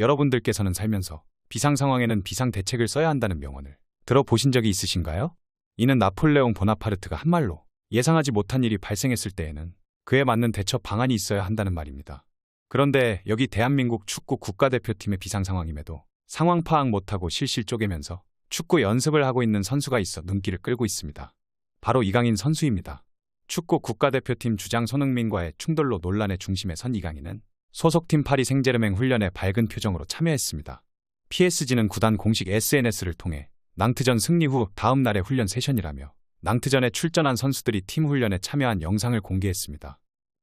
여러분들께서는 살면서 비상 상황에는 비상 대책을 써야 한다는 명언을 들어보신 적이 있으신가요? 이는 나폴레옹 보나파르트가 한 말로 예상하지 못한 일이 발생했을 때에는 그에 맞는 대처 방안이 있어야 한다는 말입니다. 그런데 여기 대한민국 축구 국가대표팀의 비상 상황임에도 상황 파악 못하고 실실 쪼개면서 축구 연습을 하고 있는 선수가 있어 눈길을 끌고 있습니다. 바로 이강인 선수입니다. 축구 국가대표팀 주장 손흥민과의 충돌로 논란의 중심에 선 이강인은 소속팀 파리 생제르맹 훈련에 밝은 표정으로 참여했습니다. PSG는 구단 공식 SNS를 통해 낭트전 승리 후 다음 날의 훈련 세션이라며 낭트전에 출전한 선수들이 팀 훈련에 참여한 영상을 공개했습니다.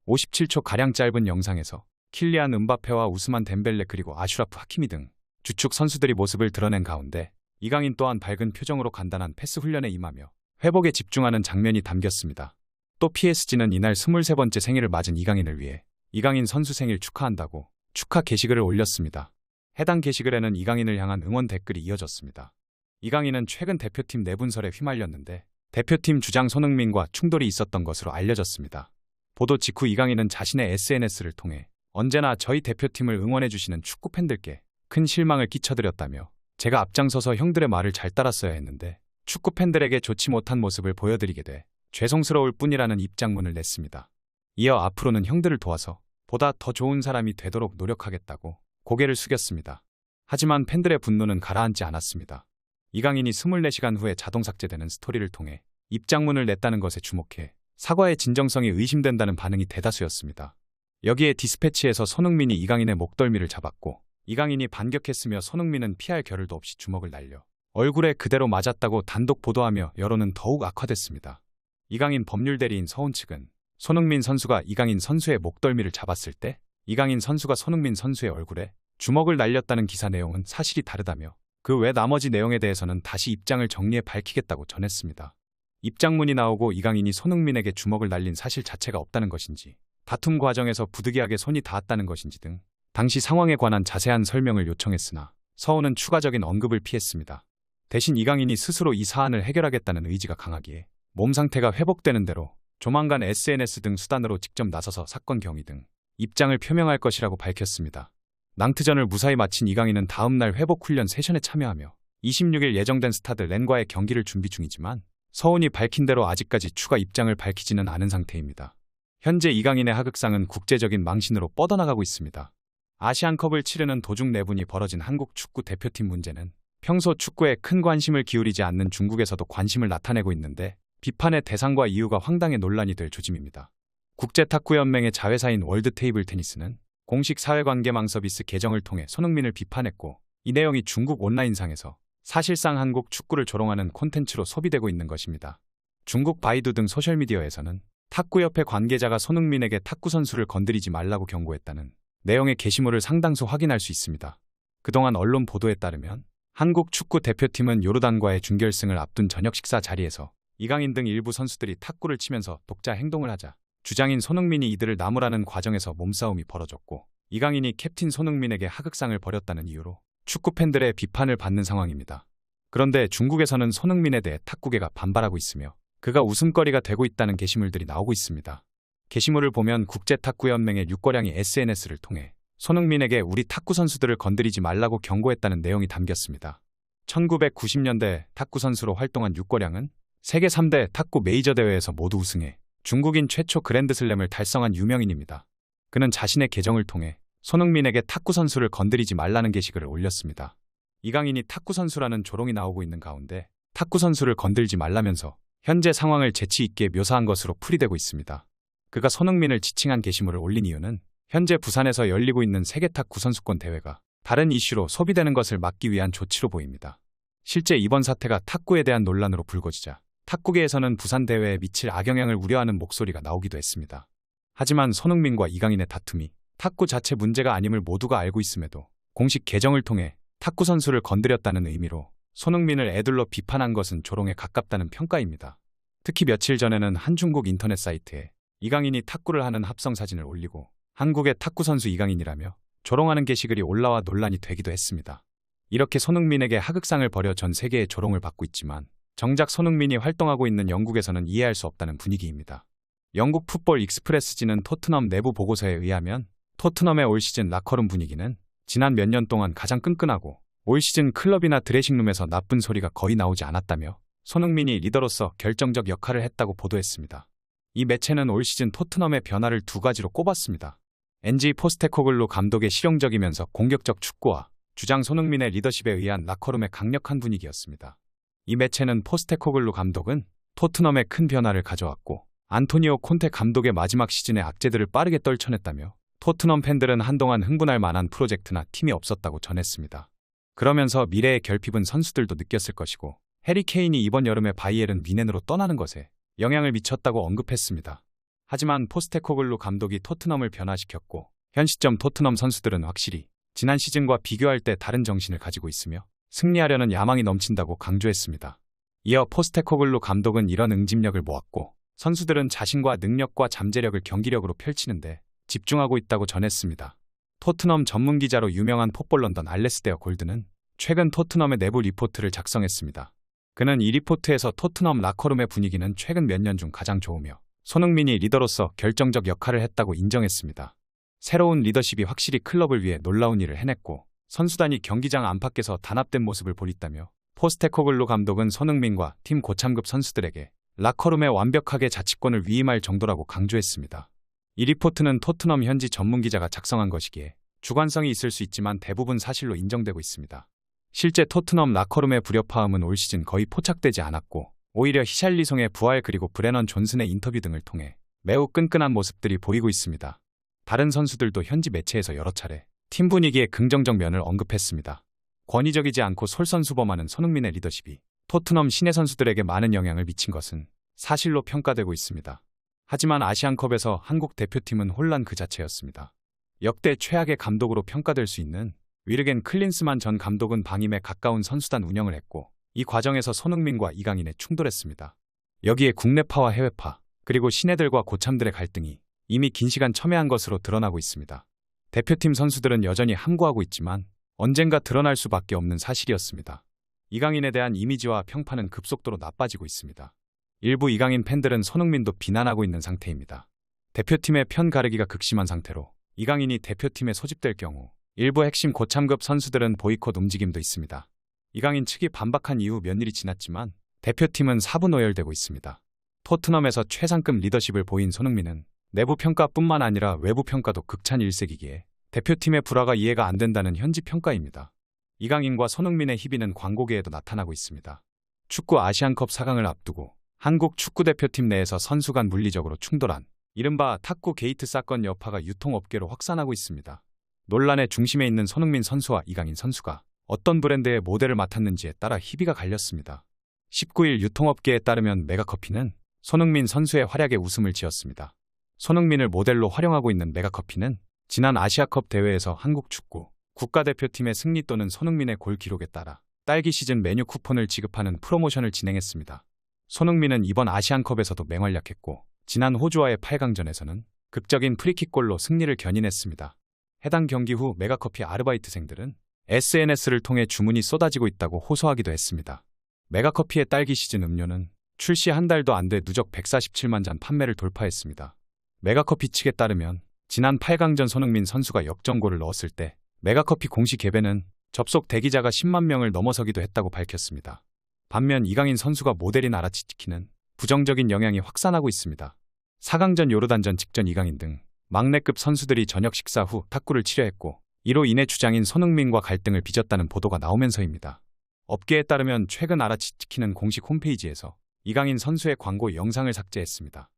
57초 가량 짧은 영상에서 킬리안 은바페와 우스만 덴벨레 그리고 아슈라프 하키미 등 주축 선수들이 모습을 드러낸 가운데 이강인 또한 밝은 표정으로 간단한 패스 훈련에 임하며 회복에 집중하는 장면이 담겼습니다. 또 PSG는 이날 23번째 생일을 맞은 이강인을 위해 이강인 선수 생일 축하한다고 축하 게시글을 올렸습니다. 해당 게시글에는 이강인을 향한 응원 댓글이 이어졌습니다. 이강인은 최근 대표팀 내분설에 휘말렸는데 대표팀 주장 손흥민과 충돌이 있었던 것으로 알려졌습니다. 보도 직후 이강인은 자신의 SNS를 통해 언제나 저희 대표팀을 응원해주시는 축구 팬들께 큰 실망을 끼쳐드렸다며 제가 앞장서서 형들의 말을 잘 따랐어야 했는데 축구 팬들에게 좋지 못한 모습을 보여드리게 돼 죄송스러울 뿐이라는 입장문을 냈습니다. 이어 앞으로는 형들을 도와서 보다 더 좋은 사람이 되도록 노력하겠다고 고개를 숙였습니다. 하지만 팬들의 분노는 가라앉지 않았습니다. 이강인이 24시간 후에 자동 삭제되는 스토리를 통해 입장문을 냈다는 것에 주목해 사과의 진정성이 의심된다는 반응이 대다수였습니다. 여기에 디스패치에서 손흥민이 이강인의 목덜미를 잡았고 이강인이 반격했으며 손흥민은 피할 겨를도 없이 주먹을 날려 얼굴에 그대로 맞았다고 단독 보도하며 여론은 더욱 악화됐습니다. 이강인 법률 대리인 서훈 측은 손흥민 선수가 이강인 선수의 목덜미를 잡았을 때 이강인 선수가 손흥민 선수의 얼굴에 주먹을 날렸다는 기사 내용은 사실이 다르다며 그 외 나머지 내용에 대해서는 다시 입장을 정리해 밝히겠다고 전했습니다. 입장문이 나오고 이강인이 손흥민에게 주먹을 날린 사실 자체가 없다는 것인지 다툼 과정에서 부득이하게 손이 닿았다는 것인지 등 당시 상황에 관한 자세한 설명을 요청했으나 서훈은 추가적인 언급을 피했습니다. 대신 이강인이 스스로 이 사안을 해결하겠다는 의지가 강하기에 몸 상태가 회복되는 대로 조만간 SNS 등 수단으로 직접 나서서 사건 경위 등 입장을 표명할 것이라고 밝혔습니다. 낭트전을 무사히 마친 이강인은 다음 날 회복 훈련 세션에 참여하며 26일 예정된 스타드 렌과의 경기를 준비 중이지만 서훈이 밝힌 대로 아직까지 추가 입장을 밝히지는 않은 상태입니다. 현재 이강인의 하극상은 국제적인 망신으로 뻗어나가고 있습니다. 아시안컵을 치르는 도중 내분이 벌어진 한국 축구 대표팀 문제는 평소 축구에 큰 관심을 기울이지 않는 중국에서도 관심을 나타내고 있는데 비판의 대상과 이유가 황당의 논란이 될 조짐입니다. 국제탁구연맹의 자회사인 월드테이블 테니스는 공식 사회관계망 서비스 계정을 통해 손흥민을 비판했고 이 내용이 중국 온라인상에서 사실상 한국 축구를 조롱하는 콘텐츠로 소비되고 있는 것입니다. 중국 바이두 등 소셜미디어에서는 탁구협회 관계자가 손흥민에게 탁구 선수를 건드리지 말라고 경고했다는 내용의 게시물을 상당수 확인할 수 있습니다. 그동안 언론 보도에 따르면 한국 축구 대표팀은 요르단과의 준결승을 앞둔 저녁 식사 자리에서 이강인 등 일부 선수들이 탁구를 치면서 독자 행동을 하자 주장인 손흥민이 이들을 나무라는 과정에서 몸싸움이 벌어졌고 이강인이 캡틴 손흥민에게 하극상을 벌였다는 이유로 축구 팬들의 비판을 받는 상황입니다. 그런데 중국에서는 손흥민에 대해 탁구계가 반발하고 있으며 그가 웃음거리가 되고 있다는 게시물들이 나오고 있습니다. 게시물을 보면 국제탁구연맹의 육거량이 SNS를 통해 손흥민에게 우리 탁구 선수들을 건드리지 말라고 경고했다는 내용이 담겼습니다. 1990년대 탁구 선수로 활동한 육거량은 세계 3대 탁구 메이저 대회에서 모두 우승해 중국인 최초 그랜드슬램을 달성한 유명인입니다. 그는 자신의 계정을 통해 손흥민에게 탁구 선수를 건드리지 말라는 게시글을 올렸습니다. 이강인이 탁구 선수라는 조롱이 나오고 있는 가운데 탁구 선수를 건들지 말라면서 현재 상황을 재치 있게 묘사한 것으로 풀이되고 있습니다. 그가 손흥민을 지칭한 게시물을 올린 이유는 현재 부산에서 열리고 있는 세계 탁구 선수권 대회가 다른 이슈로 소비되는 것을 막기 위한 조치로 보입니다. 실제 이번 사태가 탁구에 대한 논란으로 불거지자 탁구계에서는 부산 대회에 미칠 악영향을 우려하는 목소리가 나오기도 했습니다. 하지만 손흥민과 이강인의 다툼이 탁구 자체 문제가 아님을 모두가 알고 있음에도 공식 계정을 통해 탁구 선수를 건드렸다는 의미로 손흥민을 애들로 비판한 것은 조롱에 가깝다는 평가입니다. 특히 며칠 전에는 한 중국 인터넷 사이트에 이강인이 탁구를 하는 합성 사진을 올리고 한국의 탁구 선수 이강인이라며 조롱하는 게시글이 올라와 논란이 되기도 했습니다. 이렇게 손흥민에게 하극상을 벌여 전 세계의 조롱을 받고 있지만 정작 손흥민이 활동하고 있는 영국에서는 이해할 수 없다는 분위기입니다. 영국 풋볼 익스프레스지는 토트넘 내부 보고서에 의하면 토트넘의 올 시즌 라커룸 분위기는 지난 몇 년 동안 가장 끈끈하고 올 시즌 클럽이나 드레싱룸에서 나쁜 소리가 거의 나오지 않았다며 손흥민이 리더로서 결정적 역할을 했다고 보도했습니다. 이 매체는 올 시즌 토트넘의 변화를 두 가지로 꼽았습니다. NG 포스테코글루 감독의 실용적이면서 공격적 축구와 주장 손흥민의 리더십에 의한 라커룸의 강력한 분위기였습니다. 이 매체는 포스테코글루 감독은 토트넘에 큰 변화를 가져왔고 안토니오 콘테 감독의 마지막 시즌의 악재들을 빠르게 떨쳐냈다며 토트넘 팬들은 한동안 흥분할 만한 프로젝트나 팀이 없었다고 전했습니다. 그러면서 미래의 결핍은 선수들도 느꼈을 것이고 해리 케인이 이번 여름에 바이에른 미넨으로 떠나는 것에 영향을 미쳤다고 언급했습니다. 하지만 포스테코글루 감독이 토트넘을 변화시켰고 현 시점 토트넘 선수들은 확실히 지난 시즌과 비교할 때 다른 정신을 가지고 있으며 승리하려는 야망이 넘친다고 강조했습니다. 이어 포스테코글루 감독은 이런 응집력을 모았고 선수들은 자신과 능력과 잠재력을 경기력으로 펼치는데 집중하고 있다고 전했습니다. 토트넘 전문 기자로 유명한 풋볼 런던 알레스데어 골드는 최근 토트넘의 내부 리포트를 작성했습니다. 그는 이 리포트에서 토트넘 라커룸의 분위기는 최근 몇 년 중 가장 좋으며 손흥민이 리더로서 결정적 역할을 했다고 인정했습니다. 새로운 리더십이 확실히 클럽을 위해 놀라운 일을 해냈고 선수단이 경기장 안팎에서 단합된 모습을 보였다며 포스테코글로 감독은 손흥민과 팀 고참급 선수들에게 라커룸에 완벽하게 자치권을 위임할 정도라고 강조했습니다. 이 리포트는 토트넘 현지 전문 기자가 작성한 것이기에 주관성이 있을 수 있지만 대부분 사실로 인정되고 있습니다. 실제 토트넘 라커룸의 불협화음은 올 시즌 거의 포착되지 않았고 오히려 히샬리송의 부활 그리고 브레넌 존슨의 인터뷰 등을 통해 매우 끈끈한 모습들이 보이고 있습니다. 다른 선수들도 현지 매체에서 여러 차례 팀 분위기의 긍정적 면을 언급했습니다. 권위적이지 않고 솔선수범하는 손흥민의 리더십이 토트넘 신예 선수들에게 많은 영향을 미친 것은 사실로 평가되고 있습니다. 하지만 아시안컵에서 한국 대표팀은 혼란 그 자체였습니다. 역대 최악의 감독으로 평가될 수 있는 위르겐 클린스만 전 감독은 방임에 가까운 선수단 운영을 했고 이 과정에서 손흥민과 이강인에 충돌했습니다. 여기에 국내파와 해외파 그리고 신예들과 고참들의 갈등이 이미 긴 시간 첨예한 것으로 드러나고 있습니다. 대표팀 선수들은 여전히 함구하고 있지만 언젠가 드러날 수밖에 없는 사실이었습니다. 이강인에 대한 이미지와 평판은 급속도로 나빠지고 있습니다. 일부 이강인 팬들은 손흥민도 비난하고 있는 상태입니다. 대표팀의 편 가르기가 극심한 상태로 이강인이 대표팀에 소집될 경우 일부 핵심 고참급 선수들은 보이콧 움직임도 있습니다. 이강인 측이 반박한 이후 몇 일이 지났지만 대표팀은 사분 오열되고 있습니다. 토트넘에서 최상급 리더십을 보인 손흥민은 내부 평가뿐만 아니라 외부 평가도 극찬 일색이기에 대표팀의 불화가 이해가 안 된다는 현지 평가입니다. 이강인과 손흥민의 희비는 광고계에도 나타나고 있습니다. 축구 아시안컵 4강을 앞두고 한국 축구대표팀 내에서 선수 간 물리적으로 충돌한 이른바 탁구 게이트 사건 여파가 유통업계로 확산하고 있습니다. 논란의 중심에 있는 손흥민 선수와 이강인 선수가 어떤 브랜드의 모델을 맡았는지에 따라 희비가 갈렸습니다. 19일 유통업계에 따르면 메가커피는 손흥민 선수의 활약에 웃음을 지었습니다. 손흥민을 모델로 활용하고 있는 메가커피는 지난 아시아컵 대회에서 한국 축구 국가대표팀의 승리 또는 손흥민의 골 기록에 따라 딸기 시즌 메뉴 쿠폰을 지급하는 프로모션을 진행했습니다. 손흥민은 이번 아시안컵에서도 맹활약했고 지난 호주와의 8강전에서는 극적인 프리킥골로 승리를 견인했습니다. 해당 경기 후 메가커피 아르바이트생들은 SNS를 통해 주문이 쏟아지고 있다고 호소하기도 했습니다. 메가커피의 딸기 시즌 음료는 출시 한 달도 안 돼 누적 147만 잔 판매를 돌파했습니다. 메가커피 측에 따르면 지난 8강전 손흥민 선수가 역전골을 넣었을 때 메가커피 공식 개배는 접속 대기자가 10만 명을 넘어서기도 했다고 밝혔습니다. 반면 이강인 선수가 모델인 아라치치키는 부정적인 영향이 확산하고 있습니다. 4강전 요르단전 직전 이강인 등 막내급 선수들이 저녁 식사 후 탁구를 치려했고 이로 인해 주장인 손흥민과 갈등을 빚었다는 보도가 나오면서입니다. 업계에 따르면 최근 아라치치키는 공식 홈페이지에서 이강인 선수의 광고 영상을 삭제했습니다.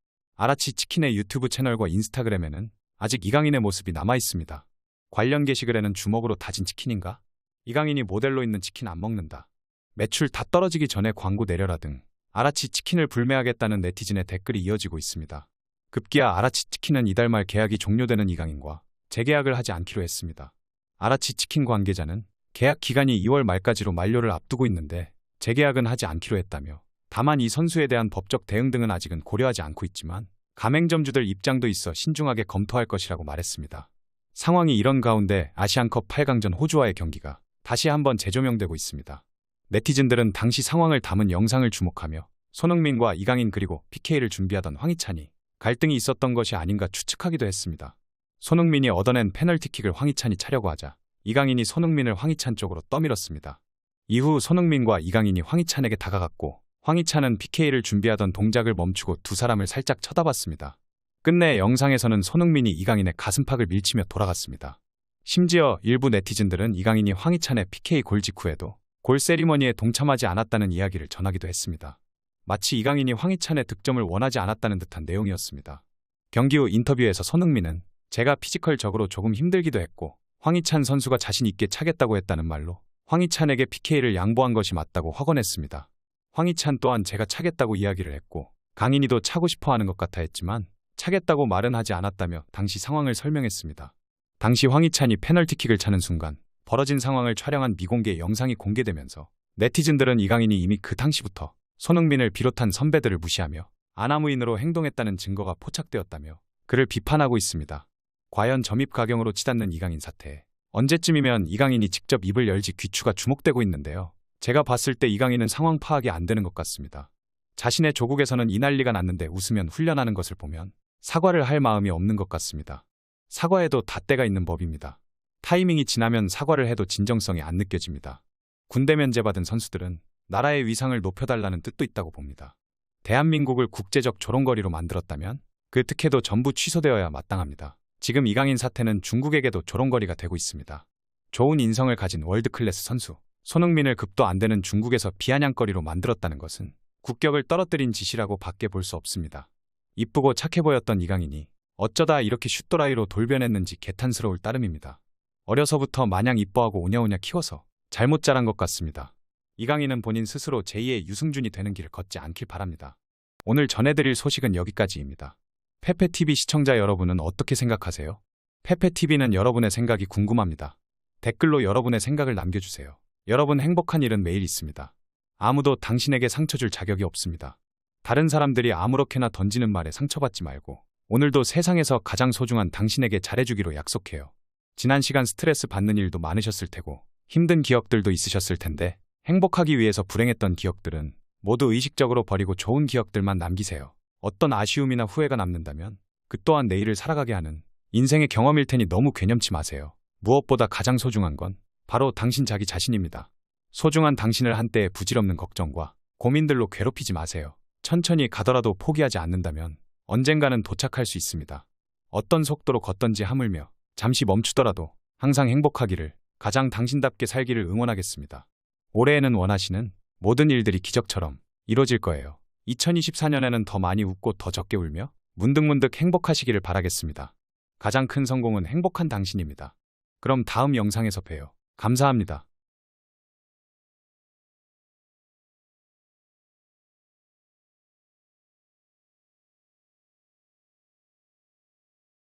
아라치 치킨의 유튜브 채널과 인스타그램에는 아직 이강인의 모습이 남아 있습니다. 관련 게시글에는 주먹으로 다진 치킨인가? 이강인이 모델로 있는 치킨 안 먹는다. 매출 다 떨어지기 전에 광고 내려라 등 아라치 치킨을 불매하겠다는 네티즌의 댓글이 이어지고 있습니다. 급기야 아라치 치킨은 이달 말 계약이 종료되는 이강인과 재계약을 하지 않기로 했습니다. 아라치 치킨 관계자는 계약 기간이 2월 말까지로 만료를 앞두고 있는데 재계약은 하지 않기로 했다며 다만 이 선수에 대한 법적 대응 등은 아직은 고려하지 않고 있지만 가맹점주들 입장도 있어 신중하게 검토할 것이라고 말했습니다. 상황이 이런 가운데 아시안컵 8강전 호주와의 경기가 다시 한번 재조명되고 있습니다. 네티즌들은 당시 상황을 담은 영상을 주목하며 손흥민과 이강인 그리고 PK를 준비하던 황희찬이 갈등이 있었던 것이 아닌가 추측하기도 했습니다. 손흥민이 얻어낸 페널티킥을 황희찬이 차려고 하자 이강인이 손흥민을 황희찬 쪽으로 떠밀었습니다. 이후 손흥민과 이강인이 황희찬에게 다가갔고 황희찬은 PK를 준비하던 동작을 멈추고 두 사람을 살짝 쳐다봤습니다. 끝내 영상에서는 손흥민이 이강인의 가슴팍을 밀치며 돌아갔습니다. 심지어 일부 네티즌들은 이강인이 황희찬의 PK 골 직후에도 골 세리머니에 동참하지 않았다는 이야기를 전하기도 했습니다. 마치 이강인이 황희찬의 득점을 원하지 않았다는 듯한 내용이었습니다. 경기 후 인터뷰에서 손흥민은 제가 피지컬적으로 조금 힘들기도 했고 황희찬 선수가 자신 있게 차겠다고 했다는 말로 황희찬에게 PK를 양보한 것이 맞다고 확언했습니다. 황희찬 또한 제가 차겠다고 이야기를 했고 강인이도 차고 싶어 하는 것 같아 했지만 차겠다고 말은 하지 않았다며 당시 상황을 설명했습니다. 당시 황희찬이 페널티킥을 차는 순간 벌어진 상황을 촬영한 미공개 영상이 공개되면서 네티즌들은 이강인이 이미 그 당시부터 손흥민을 비롯한 선배들을 무시하며 아나무인으로 행동했다는 증거가 포착되었다며 그를 비판하고 있습니다. 과연 점입 가경으로 치닫는 이강인 사태. 언제쯤이면 이강인이 직접 입을 열지 귀추가 주목되고 있는데요. 제가 봤을 때 이강인은 상황 파악이 안 되는 것 같습니다. 자신의 조국에서는 이 난리가 났는데 웃으면 훈련하는 것을 보면 사과를 할 마음이 없는 것 같습니다. 사과에도 닷때가 있는 법입니다. 타이밍이 지나면 사과를 해도 진정성이 안 느껴집니다. 군대 면제받은 선수들은 나라의 위상을 높여달라는 뜻도 있다고 봅니다. 대한민국을 국제적 조롱거리로 만들었다면 그 특혜도 전부 취소되어야 마땅합니다. 지금 이강인 사태는 중국에게도 조롱거리가 되고 있습니다. 좋은 인성을 가진 월드클래스 선수 손흥민을 급도 안 되는 중국에서 비아냥거리로 만들었다는 것은 국격을 떨어뜨린 짓이라고 밖에 볼 수 없습니다. 이쁘고 착해 보였던 이강인이 어쩌다 이렇게 슛도라이로 돌변했는지 개탄스러울 따름입니다. 어려서부터 마냥 이뻐하고 오냐오냐 키워서 잘못 자란 것 같습니다. 이강인은 본인 스스로 제2의 유승준이 되는 길을 걷지 않길 바랍니다. 오늘 전해드릴 소식은 여기까지입니다. 페페TV 시청자 여러분은 어떻게 생각하세요? 페페TV는 여러분의 생각이 궁금합니다. 댓글로 여러분의 생각을 남겨주세요. 여러분 행복한 일은 매일 있습니다. 아무도 당신에게 상처 줄 자격이 없습니다. 다른 사람들이 아무렇게나 던지는 말에 상처받지 말고 오늘도 세상에서 가장 소중한 당신에게 잘해주기로 약속해요. 지난 시간 스트레스 받는 일도 많으셨을 테고 힘든 기억들도 있으셨을 텐데 행복하기 위해서 불행했던 기억들은 모두 의식적으로 버리고 좋은 기억들만 남기세요. 어떤 아쉬움이나 후회가 남는다면 그 또한 내일을 살아가게 하는 인생의 경험일 테니 너무 괴념치 마세요. 무엇보다 가장 소중한 건 바로 당신 자기 자신입니다. 소중한 당신을 한때의 부질없는 걱정과 고민들로 괴롭히지 마세요. 천천히 가더라도 포기하지 않는다면 언젠가는 도착할 수 있습니다. 어떤 속도로 걷던지 하물며 잠시 멈추더라도 항상 행복하기를 가장 당신답게 살기를 응원하겠습니다. 올해에는 원하시는 모든 일들이 기적처럼 이뤄질 거예요. 2024년에는 더 많이 웃고 더 적게 울며 문득문득 행복하시기를 바라겠습니다. 가장 큰 성공은 행복한 당신입니다. 그럼 다음 영상에서 봬요. 감사합니다.